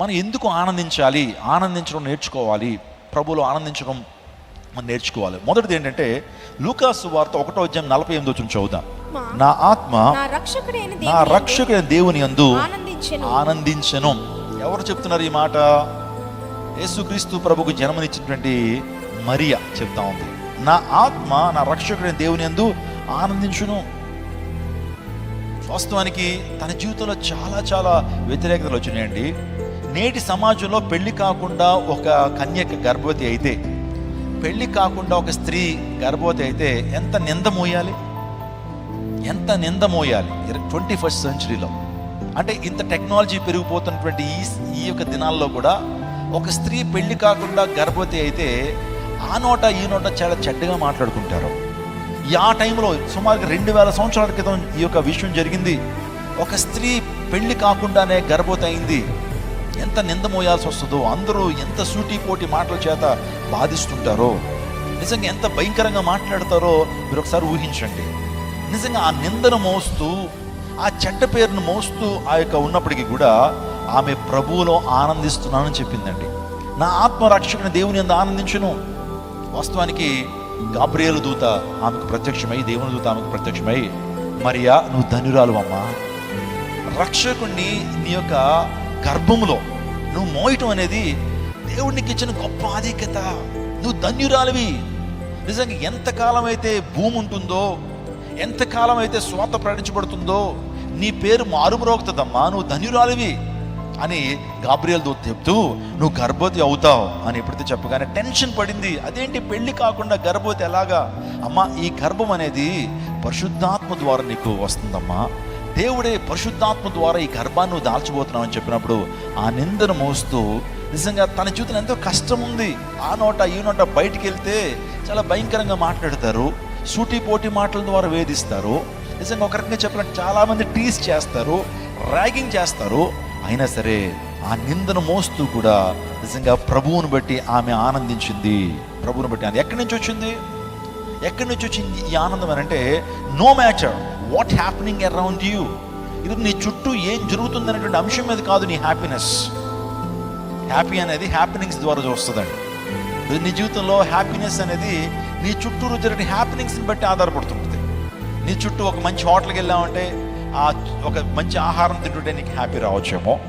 మనం ఎందుకు ఆనందించాలి? ఆనందించడం నేర్చుకోవాలి. ప్రభువులో ఆనందించడం మనం నేర్చుకోవాలి. మొదటిది ఏంటంటే లూకాసు వార్త ఒకటో అధ్యాయం నలభై ఎనిమిది వచ్చి చదువుదాం. నా ఆత్మ నా రక్షకుడైన దేవుని యందు ఆనందించెను. ఆనందించను. ఎవరు చెప్తున్నారు ఈ మాట? యేసుక్రీస్తు ప్రభుకు జన్మనిచ్చినటువంటి మరియా చెప్తా ఉంది. నా ఆత్మ నా రక్షకుడైన దేవుని యందు ఆనందించును. వాస్తవానికి తన జీవితంలో చాలా చాలా వ్యతిరేకతలు వచ్చినాయండి. నేటి సమాజంలో పెళ్ళి కాకుండా ఒక కన్యక గర్భవతి అయితే పెళ్ళి కాకుండా ఒక స్త్రీ గర్భవతి అయితే ఎంత నింద మోయాలి? ఎంత నింద మోయాలి? Twenty first సెంచరీలో. అంటే ఇంత టెక్నాలజీ పెరిగిపోతున్నటువంటి ఈ ఈ యొక్క దినాల్లో కూడా ఒక స్త్రీ పెళ్ళి కాకుండా గర్భవతి అయితే ఆ నోట ఈ నోట చాలా చెడ్డగా మాట్లాడుకుంటారు. ఆ టైంలో సుమారుగా రెండు వేల సంవత్సరాల క్రితం ఈ యొక్క విషయం జరిగింది. ఒక స్త్రీ పెళ్ళి కాకుండానే గర్భవతి అయింది. ఎంత నింద మోయాల్సి వస్తుందో అందరూ ఎంత సూటిపోటి మాటల చేత బాధిస్తుంటారో నిజంగా ఎంత భయంకరంగా మాట్లాడతారో మీరు ఒకసారి ఊహించండి. నిజంగా ఆ నిందను మోస్తూ ఆ చెడ్డ పేరును మోస్తూ ఆ యొక్క ఉన్నప్పటికీ కూడా ఆమె ప్రభువులో ఆనందిస్తున్నానని చెప్పిందండి. నా ఆత్మ రక్షకుని దేవుని ఎంత ఆనందించును. వాస్తవానికి గాబ్రియలు దూత ఆమెకు ప్రత్యక్షమై దేవుని దూత ఆమెకు ప్రత్యక్షమై మరియా నువ్వు ధనురాలు అమ్మా రక్షకుణ్ణి నీ యొక్క గర్భములో నువ్వు మోయటం అనేది దేవుడికి ఇచ్చిన గొప్ప ఆధిక్యత. నువ్వు ధన్యురాలివి. నిజంగా ఎంతకాలం అయితే భూమి ఉంటుందో ఎంతకాలం అయితే స్వాత ప్రకటించబడుతుందో నీ పేరు మారుమరోగుతుందమ్మా నువ్వు ధన్యురాలివి అని గాబ్రియల్ దూత్ చెప్తూ నువ్వు గర్భవతి అవుతావు అని ఎప్పుడైతే చెప్పగానే టెన్షన్ పడింది. అదేంటి పెళ్ళి కాకుండా గర్భవతి ఎలాగా? అమ్మా ఈ గర్భం అనేది పరిశుద్ధాత్మ ద్వారా నీకు వస్తుందమ్మా. దేవుడే పరిశుద్ధాత్మ ద్వారా ఈ గర్భాన్ని నువ్వు దాల్చబోతున్నావు అని చెప్పినప్పుడు ఆ నిందను మోస్తూ నిజంగా తన జీవితం ఎంతో కష్టం ఉంది. ఆ నోట ఈ నోట బయటికి వెళ్తే చాలా భయంకరంగా మాట్లాడతారు. సూటి పోటీ మాటల ద్వారా వేధిస్తారు. నిజంగా ఒక రకంగా చెప్పాలంటే చాలామంది టీస్ చేస్తారు ర్యాగింగ్ చేస్తారు. అయినా సరే ఆ నిందను మోస్తూ కూడా నిజంగా ప్రభువును బట్టి ఆమె ఆనందించింది. ప్రభువును బట్టి అది ఎక్కడి నుంచి వచ్చింది? ఎక్కడి నుంచి వచ్చింది ఈ ఆనందం అని అంటే no matter what happening around you ఇది నీ చుట్టూ ఏం జరుగుతుంది అనేటువంటి అంశం మీద కాదు నీ హ్యాపీనెస్ హ్యాపీ అనేది హ్యాపీనింగ్స్ ద్వారా చూస్తుందండి. ఇది నీ జీవితంలో హ్యాపీనెస్ అనేది నీ చుట్టూరు జరిగిన హ్యాపీనింగ్స్ని బట్టి ఆధారపడుతుంటుంది. నీ చుట్టూ ఒక మంచి హోటల్కి వెళ్ళామంటే ఆ ఒక మంచి ఆహారం తింటుంటే నీకు హ్యాపీ రావచ్చేమో.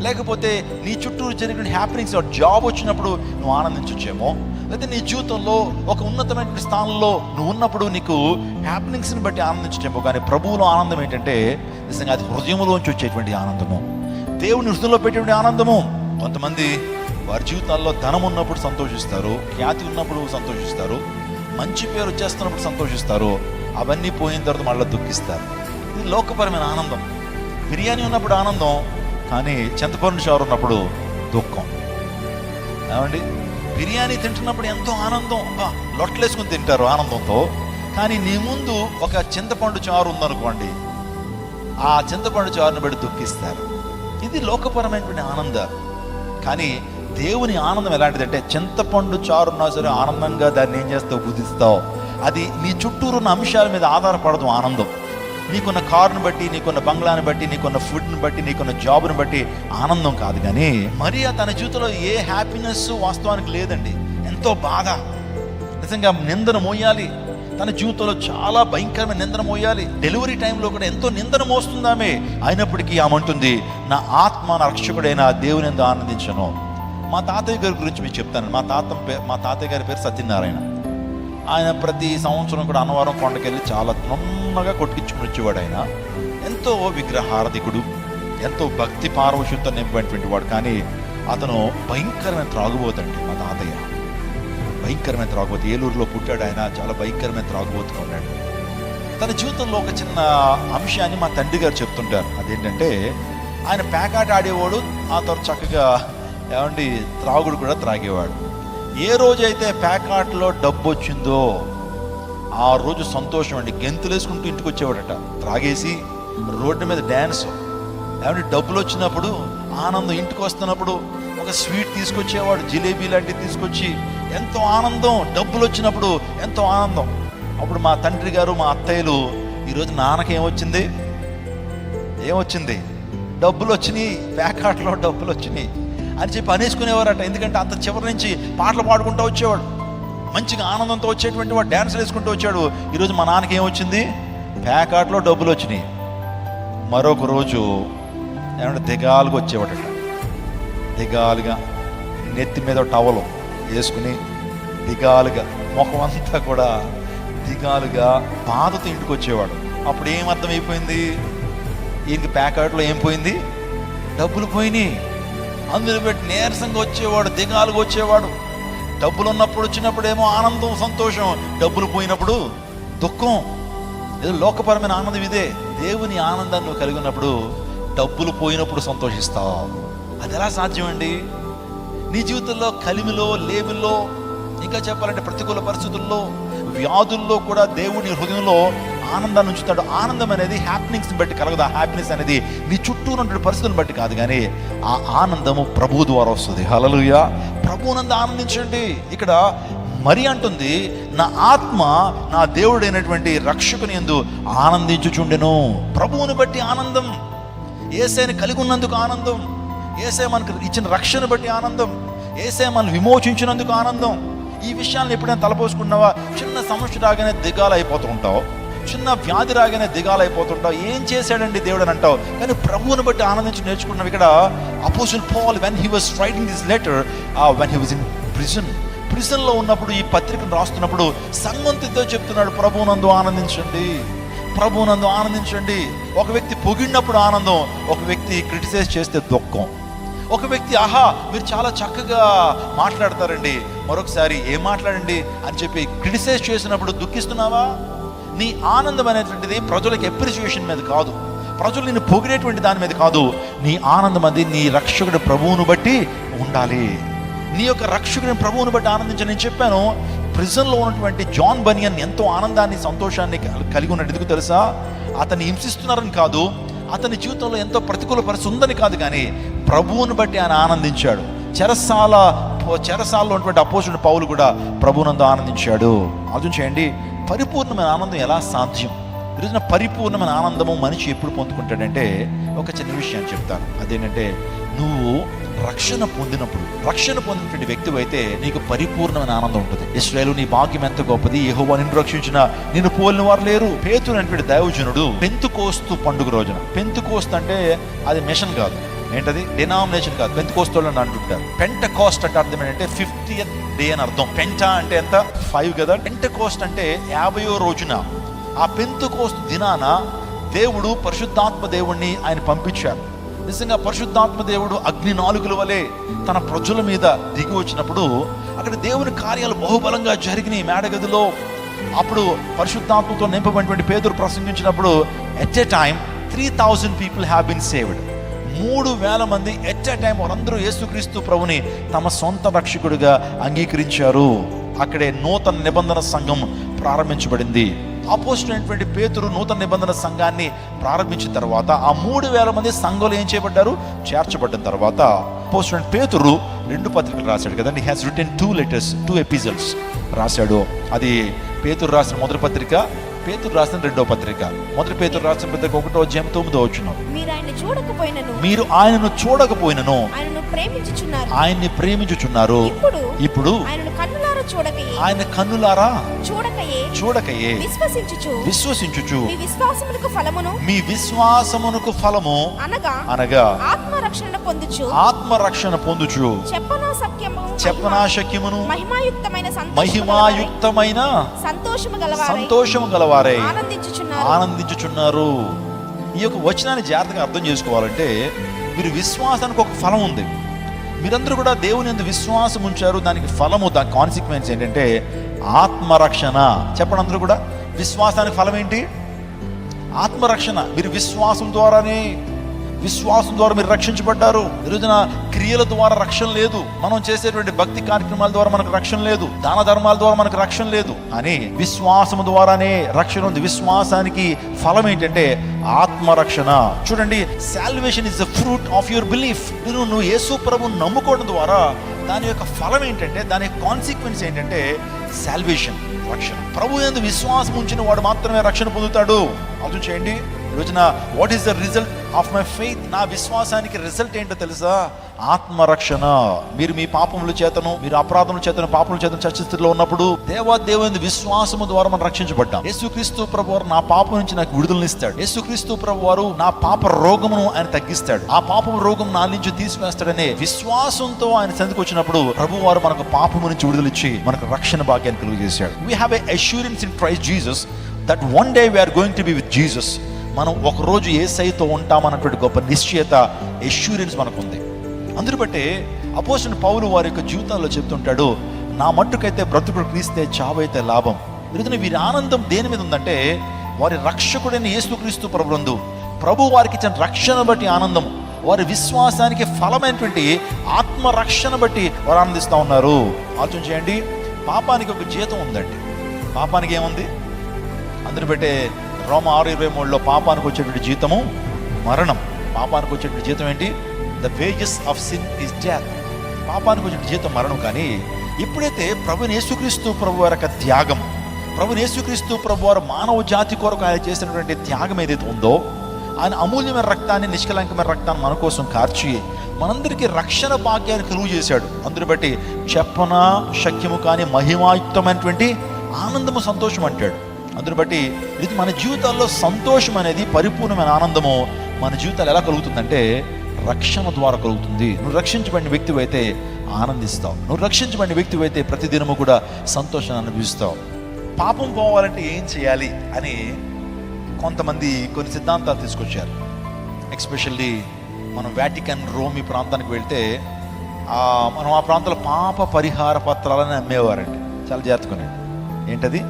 లేకపోతే నీ చుట్టూరు జరిగిన హ్యాపీనింగ్స్ జాబ్ వచ్చినప్పుడు నువ్వు ఆనందించవచ్చేమో లేదా నీ జీవితంలో ఒక ఉన్నతమైన స్థానంలో నువ్వు ఉన్నప్పుడు నీకు హ్యాపీనింగ్స్ని బట్టి ఆనందించటేమో కానీ ప్రభువులో ఆనందం ఏంటంటే నిజంగా అది హృదయంలోంచి వచ్చేటువంటి ఆనందము. దేవుని హృదయంలో పెట్టేటువంటి ఆనందము. కొంతమంది వారి జీవితాల్లో ధనం ఉన్నప్పుడు సంతోషిస్తారు ఖ్యాతి ఉన్నప్పుడు సంతోషిస్తారు మంచి పేరు వచ్చేస్తున్నప్పుడు సంతోషిస్తారు అవన్నీ పోయిన తర్వాత మళ్ళీ దుఃఖిస్తారు. ఇది లోకపరమైన ఆనందం. బిర్యానీ ఉన్నప్పుడు ఆనందం కానీ చింతపండు షవర్ ఉన్నప్పుడు దుఃఖం. ఏమండి? బిర్యానీ తింటున్నప్పుడు ఎంతో ఆనందం. అబ్బా తింటారు ఆనందంతో. కానీ నీ ముందు ఒక చింతపండు చారు ఉందనుకోండి. ఆ చింతపండు చారుని బట్టి దుఃఖిస్తారు ఇది లోకపరమైనటువంటి ఆనందం. కానీ దేవుని ఆనందం ఎలాంటిదంటే చింతపండు చారున్నా సరే ఆనందంగా దాన్ని ఏం చేస్తావు? బుద్ధిస్తావు అది నీ చుట్టూరు ఉన్న అంశాల మీద ఆధారపడదు ఆనందం. నీకున్న కారుని బట్టి నీకున్న బంగ్లాని బట్టి నీకున్న ఫుడ్ని బట్టి నీకున్న జాబ్ని బట్టి ఆనందం కాదు కానీ మరి తన జీవితంలో ఏ హ్యాపీనెస్ వాస్తవానికి లేదండి. ఎంతో బాధ. నిజంగా నిందను మోయాలి. తన జీవితంలో చాలా భయంకరమైన నిందన మోయాలి. డెలివరీ టైంలో కూడా ఎంతో నిందన మోస్తుందామే. అయినప్పటికీ ఆమె అంటుంది నా ఆత్మ రక్షకుడైన దేవుని ఎందు ఆనందించను. మా తాతయ్య గారి గురించి మీకు చెప్తాను మా తాత మా తాతయ్య గారి పేరు సత్యనారాయణ. ఆయన ప్రతి సంవత్సరం కూడా అన్నవరం కొండకెళ్ళి చాలా నున్నగా కొట్టించుకుని వచ్చేవాడు ఆయన. ఎంతో విగ్రహారధికుడు ఎంతో భక్తి పారవశ్యంతో నింపినటువంటి వాడు. కానీ అతను భయంకరమైన త్రాగుబోతండి మా తాతయ్య. భయంకరమైన త్రాగుబోతు. ఏలూరులో పుట్టాడు ఆయన చాలా భయంకరమైన త్రాగుబోతుగా ఉన్నాడు. తన జీవితంలో ఒక చిన్న అంశాన్ని మా తండ్రి గారు చెప్తుంటారు. అదేంటంటే ఆయన పేకాట ఆడేవాడు ఆ తర్వాత చక్కగా ఏమండి త్రాగుడు కూడా త్రాగేవాడు. ఏ రోజైతే ప్యాకాట్లో డబ్బు వచ్చిందో ఆ రోజు సంతోషం అండి. గెంతులు వేసుకుంటూ ఇంటికి వచ్చేవాడట. త్రాగేసి రోడ్డు మీద డ్యాన్స్. ఏమంటే డబ్బులు వచ్చినప్పుడు ఆనందం ఇంటికి వస్తున్నప్పుడు ఒక స్వీట్ తీసుకొచ్చేవాడు జిలేబీ లాంటివి తీసుకొచ్చి ఎంతో ఆనందం డబ్బులు వచ్చినప్పుడు ఎంతో ఆనందం. అప్పుడు మా తండ్రి గారు మా అత్తయ్యలు ఈరోజు నాన్నకి ఏమొచ్చింది? ఏమొచ్చింది? డబ్బులు వచ్చినాయి ప్యాకాట్లో డబ్బులు వచ్చినాయి. అని చెప్పి అనేసుకునేవారట. ఎందుకంటే అంత చివరి నుంచి పాటలు పాడుకుంటూ వచ్చేవాడు. మంచిగా ఆనందంతో వచ్చేటువంటి వాడు డ్యాన్సులు వేసుకుంటూ వచ్చాడు. ఈరోజు మా నాన్నకి ఏమొచ్చింది ప్యాకాట్లో డబ్బులు వచ్చినాయి. మరొక రోజు ఏమంటే దిగాలుగా వచ్చేవాడట. దిగాలుగా నెత్తి మీద టవలు వేసుకుని దిగాలుగా ముఖం అంతా కూడా దిగాలుగా బాధతో ఇంటికి వచ్చేవాడు. అప్పుడు ఏం అర్థమైపోయింది? ఈయనకి ప్యాకెట్లో ఏం పోయింది? డబ్బులు పోయినాయి. అందులో పెట్టి నీరసంగా వచ్చేవాడు దిగాలుగా వచ్చేవాడు. డబ్బులు ఉన్నప్పుడు వచ్చినప్పుడు ఏమో ఆనందం సంతోషం. డబ్బులు పోయినప్పుడు దుఃఖం. ఏదో లోకపరమైన ఆనందం ఇదే. దేవుని ఆనందాన్ని నువ్వు కలిగి ఉన్నప్పుడు డబ్బులు పోయినప్పుడు సంతోషిస్తావు. అది ఎలా సాధ్యమండి? నీ జీవితంలో కలిమిలో లేమిలో ఇంకా చెప్పాలంటే ప్రతికూల పరిస్థితుల్లో వ్యాధుల్లో కూడా దేవుని హృదయంలో ఆనందాన్ని ఉంచుతాడు. ఆనందం అనేది హ్యాపీనింగ్స్ బట్టి కలగదు. ఆ హ్యాపీనెస్ అనేది నీ చుట్టూ ఉన్నటువంటి పరిస్థితులను బట్టి కాదు కానీ ఆ ఆనందము ప్రభు ద్వారా వస్తుంది. హలలుయ ప్రభువునందు ఆనందించండి. ఇక్కడ మరి అంటుంది నా ఆత్మ నా దేవుడైనటువంటి రక్షకుని ఎందు ఆనందించుచుండెను. ప్రభువుని బట్టి ఆనందం. ఏసైని కలిగి ఉన్నందుకు ఆనందం. ఏసే మనకు ఇచ్చిన రక్షణ బట్టి ఆనందం. ఏసే మనం విమోచించినందుకు ఆనందం. ఈ విషయాలను ఎప్పుడైనా తలపోసుకున్నావా? చిన్న సమస్య రాగానే దిగాలైపోతూ ఉంటావు. చిన్న వ్యాధి రాగానే దిగాలైపోతుంటావు ఏం చేశాడండి దేవుడు అని అంటావు. కానీ ప్రభువుని బట్టి ఆనందించి నేర్చుకున్నావు. ఇక్కడ apostle Paul when he was writing this letter when he was in prison ప్రిజన్లో ఉన్నప్పుడు ఈ పత్రికను రాస్తున్నప్పుడు సంగంతితో చెప్తున్నాడు ప్రభువునందు ఆనందించండి. ప్రభువునందు ఆనందించండి. ఒక వ్యక్తి పొగిడినప్పుడు ఆనందం ఒక వ్యక్తి క్రిటిసైజ్ చేస్తే దుఃఖం. ఒక వ్యక్తి ఆహా మీరు చాలా చక్కగా మాట్లాడతారండి. మరొకసారి ఏం మాట్లాడండి? అని చెప్పి క్రిటిసైజ్ చేసినప్పుడు దుఃఖిస్తున్నావా? నీ ఆనందం అనేటువంటిది ప్రజలకు ఎప్రిసియేషన్ మీద కాదు. ప్రజలు నిన్ను పొగిడేటువంటి దాని మీద కాదు. నీ ఆనందం అది నీ రక్షకుడి ప్రభువును బట్టి ఉండాలి. నీ యొక్క రక్షకుని ప్రభువుని బట్టి ఆనందించని నేను చెప్పాను ప్రిజన్లో ఉన్నటువంటి జాన్ బనియన్ ఎంతో ఆనందాన్ని సంతోషాన్ని కలిగి ఉన్నట్టు ఎందుకు తెలుసా? అతన్ని హింసిస్తున్నారని కాదు. అతని జీవితంలో ఎంతో ప్రతికూల పరిస్థితి ఉందని కాదు కానీ ప్రభువుని బట్టి ఆయన ఆనందించాడు. చెరసాల చెరసాలలో ఉన్నటువంటి అపోజిట్ పౌలు కూడా ప్రభునందు ఆనందించాడు. ఆలోచించేయండి పరిపూర్ణమైన ఆనందం ఎలా సాధ్యం? ఈరోజున పరిపూర్ణమైన ఆనందము మనిషి ఎప్పుడు పొందుకుంటాడంటే ఒక చిన్న విషయాన్ని చెప్తాను. అదేంటంటే నువ్వు రక్షణ పొందినప్పుడు రక్షణ పొందినటువంటి వ్యక్తి అయితే నీకు పరిపూర్ణమైన ఆనందం ఉంటుంది. ఇస్రాయలు నీ భాగ్యం ఎంత గొప్పది? యెహోవా నిన్ను రక్షించిన నిన్ను పోలిన వారు లేరు. పేతురు అనేటువంటి దైవజనుడు పెంతు కోస్తు పండుగ రోజున. పెంతు కోస్తు అంటే అది మిషన్ కాదు. ఏంటది? డినామినేషన్ కాదు. పెంత కోస్తోళ్ళు అని అంటుంటారు. పెంట కోస్ట్ అంటే అర్థం ఏంటంటే ఫిఫ్టీ డే అని అర్థం. పెంట అంటే ఎంత? ఫైవ్ కదా? పెంట కోస్ట్ అంటే యాభయో రోజున. ఆ పెంతు కోస్తు దినాన దేవుడు పరిశుద్ధాత్మ దేవుణ్ణి ఆయన పంపించారు. నిజంగా పరిశుద్ధాత్మ దేవుడు అగ్ని నాలుగుల వలె తన ప్రజల మీద దిగి వచ్చినప్పుడు అక్కడ దేవుని కార్యాలు బహుబలంగా జరిగినాయి మేడగదిలో. అప్పుడు పరిశుద్ధాత్మతో నింపబడినటువంటి పేదరు ప్రసంగించినప్పుడు at a time three thousand people have been saved మూడు వేల మంది ఎట్ ఎ టైం వారందరూ యేసుక్రీస్తు ప్రభుని తమ సొంత రక్షకుడిగా అంగీకరించారు. అక్కడే నూతన నిబంధన సంఘం ప్రారంభించబడింది. అపోజిట్ అయినటువంటి పేతురు నూతన నిబంధన సంఘాన్ని ప్రారంభించిన తర్వాత ఆ మూడు వేల మంది సంఘంలో ఏం చేయబడ్డారు? చేర్చబడిన తర్వాత అపోజిట్ పేతురు రెండు పత్రికలు రాశాడు కదండి. Has return two letters two episodes రాశాడు. అది పేతురు రాసిన మొదటి పత్రిక పేతురు రాసిన రెండో పత్రిక. మొదటి పేతురు రాసిన పత్రిక ఒకటో అధ్యాయం తొమ్మిదో వచ్చిన మీరు ఆయన చూడకపోయినను. మీరు ఆయనను చూడకపోయినను. ఆయనను ప్రేమించుచున్నారు. ఆయన్ని ప్రేమించుచున్నారు. ఇప్పుడు ఇప్పుడు ఆయనను చూడకయే. ఆయన కన్నులారా? చూడకయే. చూడకయే. విశ్వసించుచు. విశ్వసించుచు. మీ విశ్వాసములకు ఫలమును. మీ విశ్వాసమునకు ఫలము. అనగా అనగా ఆత్మరక్షణ పొందుచు. ఆత్మరక్షణ పొందుచు. చెప్పనా సత్యము చెప్పనా శక్యమును. మహిమాయుక్తమైన మహిమాయుక్తమైన సంతోషము గలవారై. సంతోషము గలవారై. ఆనందించుచున్నారు. ఆనందించుచున్నారు. ఈ యొక్క వచనాన్ని జాగ్రత్తగా అర్థం చేసుకోవాలంటే మీరు విశ్వాసానికి ఒక ఫలం ఉంది. మీరందరూ కూడా దేవుని ఎందు విశ్వాసం ఉంచారు. దానికి ఫలము దాని కాన్సిక్వెన్స్ ఏంటంటే ఆత్మరక్షణ. చెప్పండి అందరూ కూడా. విశ్వాసానికి ఫలం ఏంటి ఆత్మరక్షణ. మీరు విశ్వాసం ద్వారానే విశ్వాసం ద్వారా మీరు రక్షించబడ్డారు. ఈరోజున క్రియల ద్వారా రక్షణ లేదు. మనం చేసేటువంటి భక్తి కార్యక్రమాల ద్వారా మనకు రక్షణ లేదు. దాన ధర్మాల ద్వారా మనకు రక్షణ లేదు. అని విశ్వాసం ద్వారానే రక్షణ ఉంది. విశ్వాసానికి ఫలం ఏంటంటే ఆత్మరక్షణ. చూడండి salvation is the fruit of your belief నువ్వు నువ్వు యేసు ప్రభు నమ్ముకోవడం ద్వారా దాని యొక్క ఫలం ఏంటంటే దాని కాన్సిక్వెన్స్ ఏంటంటే సాల్వేషన్ రక్షణ. ప్రభు ఎందు విశ్వాసం ఉంచిన వాడు మాత్రమే రక్షణ పొందుతాడు. ఆలోచన చేయండి. ఈ రోజున what is the result of my faith నా విశ్వాసానికి రిజల్ట్ ఏంటో తెలుసా? ఆత్మరక్షణ. మీరు మీ పాపముల చేతను మీరు అపరాధముల చేతను పాపముల చేతను చర్చ ఉన్నప్పుడు దేవా దేవుని విశ్వాసము ద్వారా మనం రక్షించబడ్డాం. యేసుక్రీస్తు ప్రభు వారు నా పాపం నుంచి నాకు విడుదలనిస్తాడు. యేసుక్రీస్తు ప్రభు వారు నా పాప రోగమును ఆయన తగ్గిస్తాడు. ఆ పాపం రోగం నా నుంచి తీసివేస్తాడనే విశ్వాసంతో ఆయన సందికి వచ్చినప్పుడు ప్రభు వారు మనకు పాపము నుంచి విడుదలిచ్చి మనకు రక్షణ భాగ్యాన్ని కలుగు చేశాడు we have a assurance in Christ Jesus that one day we are going to be with Jesus మనం ఒకరోజు ఏ సైతో ఉంటామన్నటువంటి గొప్ప నిశ్చయత ఎష్యూరెన్స్ మనకుంది. అందుని బట్టే అపోసిన పౌలు వారి యొక్క జీవితాల్లో చెప్తుంటాడు నా మట్టుకైతే బ్రతుకుడు క్రీస్తే చావైతే లాభం. ఎందుకంటే వీరి ఆనందం దేని మీద ఉందంటే వారి రక్షకుడైన యేసుక్రీస్తు ప్రభులందు ప్రభు వారికి ఇచ్చిన రక్షణ బట్టి ఆనందం వారి విశ్వాసానికి ఫలమైనటువంటి ఆత్మరక్షణ బట్టి వారు ఆనందిస్తూ ఉన్నారు. ఆలోచన చేయండి పాపానికి ఒక జీతం ఉందండి. పాపానికి ఏముంది? అందుని బట్టే రోమ ఆరు ఇరవై మూడులో పాపానికి వచ్చేటువంటి జీతము మరణం. పాపానికి వచ్చేటువంటి జీతం ఏంటి? The wages of sin is death పాపానికి వచ్చేటువంటి జీతం మరణం. కానీ ఎప్పుడైతే ప్రభు యేసుక్రీస్తు ప్రభు వారి యొక్క త్యాగం ప్రభు యేసుక్రీస్తు ప్రభు వారు మానవ జాతి కొరకు ఆయన చేసినటువంటి త్యాగం ఏదైతే ఉందో ఆయన అమూల్యమైన రక్తాన్ని నిష్కలంకమైన రక్తాన్ని మన కోసం కార్చి మనందరికీ రక్షణ భాగ్యాన్ని కలుగు చేశాడు. అందుని బట్టి చెప్పన శక్యము కానీ మహిమాయుక్తమైనటువంటి ఆనందము సంతోషం అంటాడు. అందుని బట్టి ఇది మన జీవితాల్లో సంతోషం అనేది పరిపూర్ణమైన ఆనందము మన జీవితాలు ఎలా కలుగుతుందంటే రక్షణ ద్వారా కలుగుతుంది. నువ్వు రక్షించబడిన వ్యక్తి అయితే ఆనందిస్తావు. నువ్వు రక్షించబడిన వ్యక్తి అయితే ప్రతిదినము కూడా సంతోషాన్ని అనుభవిస్తావు. పాపం పోవాలంటే ఏం చేయాలి అని కొంతమంది కొన్ని సిద్ధాంతాలు తీసుకొచ్చారు. ఎక్స్పెషల్లీ మనం వాటికన్ రోమ్ ఈ ప్రాంతానికి వెళ్తే మనం ఆ ప్రాంతంలో పాప పరిహార పత్రాలని అమ్మేవారండి. చాలా జాగ్రత్తగా ఏంటది?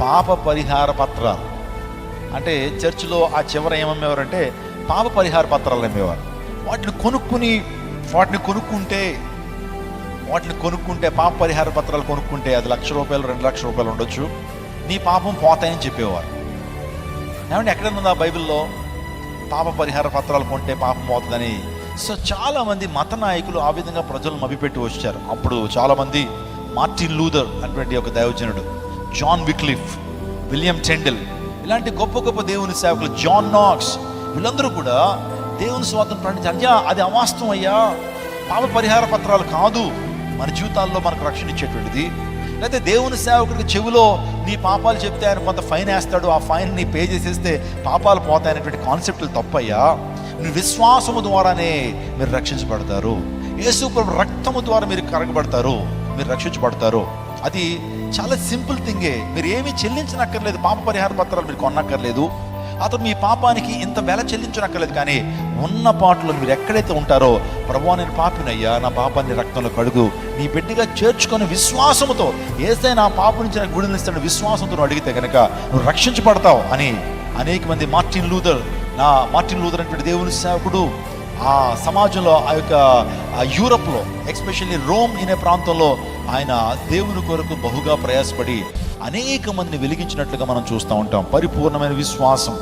పాప పరిహార పత్రాలు. అంటే చర్చిలో ఆ చివర ఏమమ్మేవారంటే పాప పరిహార పత్రాలు అమ్మేవారు. వాటిని కొనుక్కుని వాటిని కొనుక్కుంటే వాటిని కొనుక్కుంటే పాప పరిహార పత్రాలు కొనుక్కుంటే అది లక్ష రూపాయలు రెండు లక్షల రూపాయలు ఉండొచ్చు. నీ పాపం పోతాయని చెప్పేవారు. ఏమంటే ఎక్కడ ఉందా బైబిల్లో? పాప పరిహార పత్రాలు కొంటే పాపం పోతుందని. సో చాలామంది మత నాయకులు ఆ విధంగా ప్రజలను మభ్యపెట్టి వచ్చారు. అప్పుడు చాలామంది మార్టిన్ లూథర్ అటువంటి ఒక దైవజనుడు. జాన్ విక్లిఫ్ విలియం టెండల్ ఇలాంటి గొప్ప గొప్ప దేవుని సేవకులు జాన్ నాక్స్ వీళ్ళందరూ కూడా దేవుని స్వాతంత్రం ప్రకటించారు అయ్యా అది అవాస్తవం అయ్యా. పాప పరిహార పత్రాలు కాదు మన జీవితాల్లో మనకు రక్షణ ఇచ్చేటువంటిది. లేకపోతే దేవుని సేవకుడికి చెవిలో నీ పాపాలు చెప్తే ఆయన కొంత ఫైన్ వేస్తాడు ఆ ఫైన్ నీ పే చేసేస్తే పాపాలు పోతాయనేటువంటి కాన్సెప్ట్లు తప్పయ్యా. మీ విశ్వాసము ద్వారానే మీరు రక్షించబడతారు. యేసు ప్రభు రక్తము ద్వారా మీరు కరగబడతారు మీరు రక్షించబడతారు. అది చాలా సింపుల్ థింగే మీరు ఏమీ చెల్లించనక్కర్లేదు. పాప పరిహార పత్రాలు మీరు కొనక్కర్లేదు. అతను మీ పాపానికి ఇంత వెల చెల్లించనక్కర్లేదు కానీ ఉన్న పాటలో మీరు ఎక్కడైతే ఉంటారో ప్రభు నేను పాపినయ్యా నా పాపాన్ని రక్తంలో కడుగు. నీ బిడ్డగా చేర్చుకొని విశ్వాసముతో ఏసై నా పాప నుంచి నాకు విడుదలిస్తాడు విశ్వాసంతో అడిగితే కనుక నువ్వు రక్షించబడతావు అని అనేక మంది మార్టిన్ లూథర్ నా మార్టిన్ లూథర్ అంటే దేవుని సేవకుడు ఆ సమాజంలో ఆ యొక్క యూరప్లో ఎస్పెషల్లీ రోమ్ అనే ప్రాంతంలో ఆయన దేవుని కొరకు బహుగా ప్రయాసపడి అనేక మందిని వెలిగించినట్లుగా మనం చూస్తూ ఉంటాం. పరిపూర్ణమైన విశ్వాసం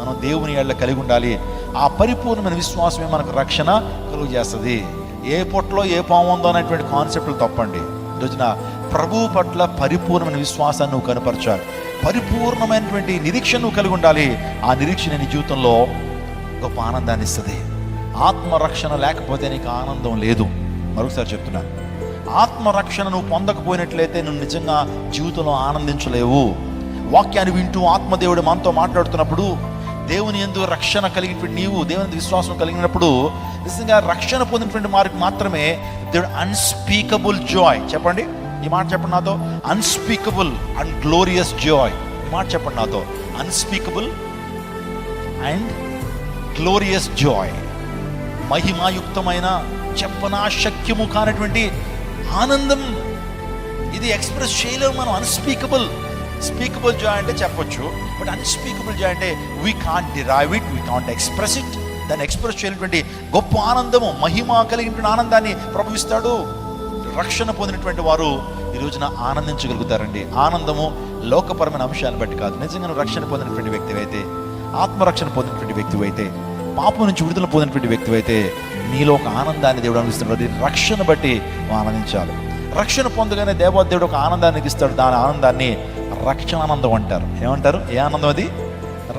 మనం దేవుని ఏళ్ళ కలిగి ఉండాలి. ఆ పరిపూర్ణమైన విశ్వాసమే మనకు రక్షణ కలుగు చేస్తుంది ఏ పొట్టలో ఏ పాము ఉందో అనేటువంటి కాన్సెప్ట్లు తప్పండి. రోజున ప్రభువు పట్ల పరిపూర్ణమైన విశ్వాసాన్ని నువ్వు కనపరచాలి. పరిపూర్ణమైనటువంటి నిరీక్షణ నువ్వు కలిగి ఉండాలి. ఆ నిరీక్షణ నీ జీవితంలో గొప్ప ఆనందాన్ని ఇస్తుంది. ఆత్మరక్షణ లేకపోతే నీకు ఆనందం లేదు. మరొకసారి చెప్తున్నాను ఆత్మరక్షణ నువ్వు పొందకపోయినట్లయితే నువ్వు నిజంగా జీవితంలో ఆనందించలేవు. వాక్యాన్ని వింటూ ఆత్మదేవుడు మనతో మాట్లాడుతున్నప్పుడు దేవుని ఎందు రక్షణ కలిగినటువంటి నీవు దేవుని విశ్వాసం కలిగినప్పుడు నిజంగా రక్షణ పొందినటువంటి వారికి మాత్రమే దేవుడు అన్స్పీకబుల్ జాయ్ చెప్పండి ఈ మాట చెప్పండి నాతో. అన్స్పీకబుల్ అండ్ గ్లోరియస్ జాయ్ ఈ మాట చెప్పండి నాతో. అన్స్పీకబుల్ అండ్ గ్లోరియస్ జాయ్ మహిమాయుక్తమైన చెప్పనా శక్యము కానటువంటి ఆనందం. ఇది ఎక్స్ప్రెస్ చేయలేము మనం. అన్స్పీకబుల్ స్పీకబుల్ జాయ్ అంటే చెప్పొచ్చు. బట్ అన్స్పీకబుల్ జాయ్ అంటే we can't derive it we can't express it దాన్ని ఎక్స్ప్రెస్ చేయనటువంటి గొప్ప ఆనందము మహిమ కలిగినటువంటి ఆనందాన్ని ప్రభువిస్తాడు రక్షణ పొందినటువంటి వారు ఈ రోజున ఆనందించగలుగుతారండి. ఆనందము లోకపరమైన అంశాన్ని బట్టి కాదు. నిజంగా రక్షణ పొందినటువంటి వ్యక్తి అయితే ఆత్మరక్షణ పొందినటువంటి వ్యక్తి అయితే పాపం నుంచి విడుదల పొందినటువంటి వ్యక్తి అయితే నీలో ఒక ఆనందాన్ని దేవుడు అనుభవిస్తున్నాడు రక్షణ బట్టి ఆనందించాలి. రక్షణ పొందగానే దేవోదేవుడు ఒక ఆనందాన్ని ఇస్తాడు. దాని ఆనందాన్ని రక్షణ ఆనందం అంటారు. ఏమంటారు? ఏ ఆనందం అది?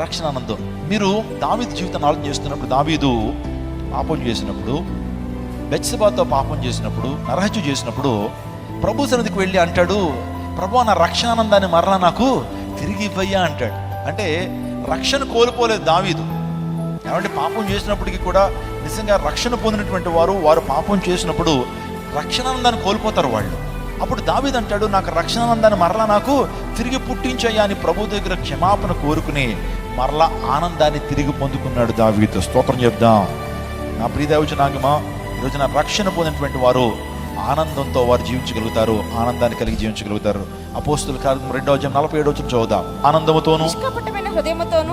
రక్షణ ఆనందం మీరు దావీదు జీవితాన్ని ఆలోచన చేస్తున్నప్పుడు దావీదు పాపం చేసినప్పుడు బెచ్చబాతో పాపం చేసినప్పుడు నరహత్య చేసినప్పుడు ప్రభు సన్నిధికి వెళ్ళి అంటాడు ప్రభు నా రక్షణానందాన్ని మరలా నాకు తిరిగి ఇవ్వయ్యా అంటాడు. అంటే రక్షణ కోల్పోలేదు దావీదు. ఏమంటే పాపం చేసినప్పటికీ కూడా నిజంగా రక్షణ పొందినటువంటి వారు వారు పాపం చేసినప్పుడు రక్షణానందాన్ని కోల్పోతారు వాళ్ళు. అప్పుడు దావీద్ అంటాడు నాకు రక్షణానందాన్ని మరలా నాకు తిరిగి పుట్టించయ్యా అని ప్రభు దగ్గర క్షమాపణ కోరుకుని మరలా ఆనందాన్ని తిరిగి పొందుకున్నాడు దావీదు. స్తోత్రం చెప్దాం. నా ప్రియదేవచ నాగమా ఈరోజు నా రక్షణ పొందినటువంటి వారు ఆనందంతో వారు జీవించగలుగుతారు ఆనందాన్ని కలిగి జీవించగలుగుతారు. అపోస్తుల కార్యం రెండో అధ్యాయం నలభై ఏడో వచ్చిన చదువుదాం. ఆనందముతోను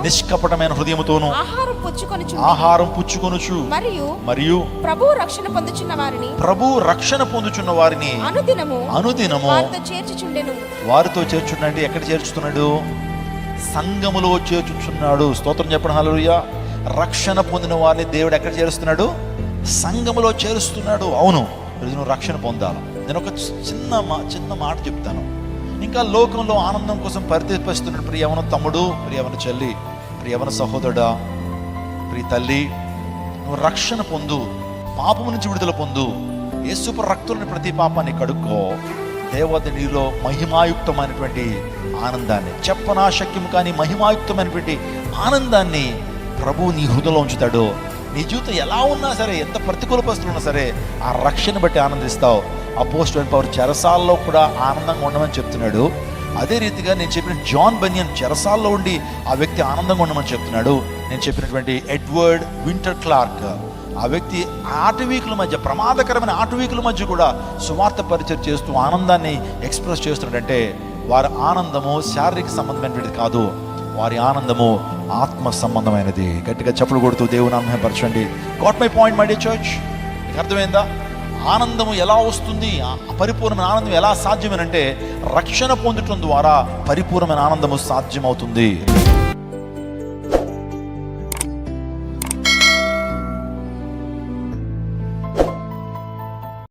నిష్కపటమైన హృదయముతోను ఆహారం పుచ్చుకొని ఆహారం పుచ్చుకొనుచు. మరియు మరియు ప్రభు రక్షణ పొందుచున్న వారిని ప్రభు రక్షణ పొందుచున్న వారిని అనుదినము అనుదినము వారితో చేర్చుచుండెను. వారితో చేర్చున్నాడు ఎక్కడ చేర్చుతున్నాడు? సంఘములో చేర్చుచున్నాడు. స్తోత్రం చెప్పడం. హల్లెలూయా. రక్షణ పొందిన వారిని దేవుడు ఎక్కడ చేరుస్తున్నాడు? సంఘములో చేరుస్తున్నాడు. అవును. ఈరోజు నువ్వు రక్షణ పొందాలి. నేను ఒక చిన్న మా చిన్న మాట చెప్తాను. ఇంకా లోకంలో ఆనందం కోసం పరితపిస్తున్నాడు ప్రియవన తమ్ముడు ప్రియవన చెల్లి ప్రియవన సహోదరుడా ప్రియ తల్లి నువ్వు రక్షణ పొందు పాపము నుంచి విడుదల పొందు. యేసుపు రక్తులని ప్రతి పాపాన్ని కడుక్కో. దేవత నీలో మహిమాయుక్తమైనటువంటి ఆనందాన్ని చెప్పనాశక్యం కానీ మహిమాయుక్తమైనటువంటి ఆనందాన్ని ప్రభు నీ హృదయలో ఉంచుతాడు. నీ జీవితం ఎలా ఉన్నా సరే ఎంత ప్రతికూల పరిస్థితులు ఉన్నా సరే ఆ రక్షణ బట్టి ఆనందిస్తావు. అపోస్ట్ పవర్ చెరసాల్లో కూడా ఆనందంగా ఉండమని చెప్తున్నాడు. అదే రీతిగా నేను చెప్పిన జాన్ బనియన్ చెరసాల్లో ఉండి ఆ వ్యక్తి ఆనందంగా ఉండమని చెప్తున్నాడు. నేను చెప్పినటువంటి ఎడ్వర్డ్ వింటర్ క్లార్క్ ఆ వ్యక్తి ఆటవీకుల మధ్య ప్రమాదకరమైన ఆటవీకుల మధ్య కూడా సువార్త పరిచయం చేస్తూ ఆనందాన్ని ఎక్స్ప్రెస్ చేస్తున్నాడంటే వారి ఆనందము శారీరక సంబంధమైనటువంటిది కాదు. వారి ఆనందము ఆత్మ సంబంధమైనది. గట్టిగా చెప్పులు కొడుతూ దేవుని ఆనందపరచండి got my point my day church మీకు అర్థమైందా? ఆనందము ఎలా వస్తుంది? పరిపూర్ణ పరిపూర్ణమైన ఆనందం ఎలా సాధ్యమేనంటే రక్షణ పొందటం ద్వారా పరిపూర్ణమైన ఆనందము సాధ్యమవుతుంది.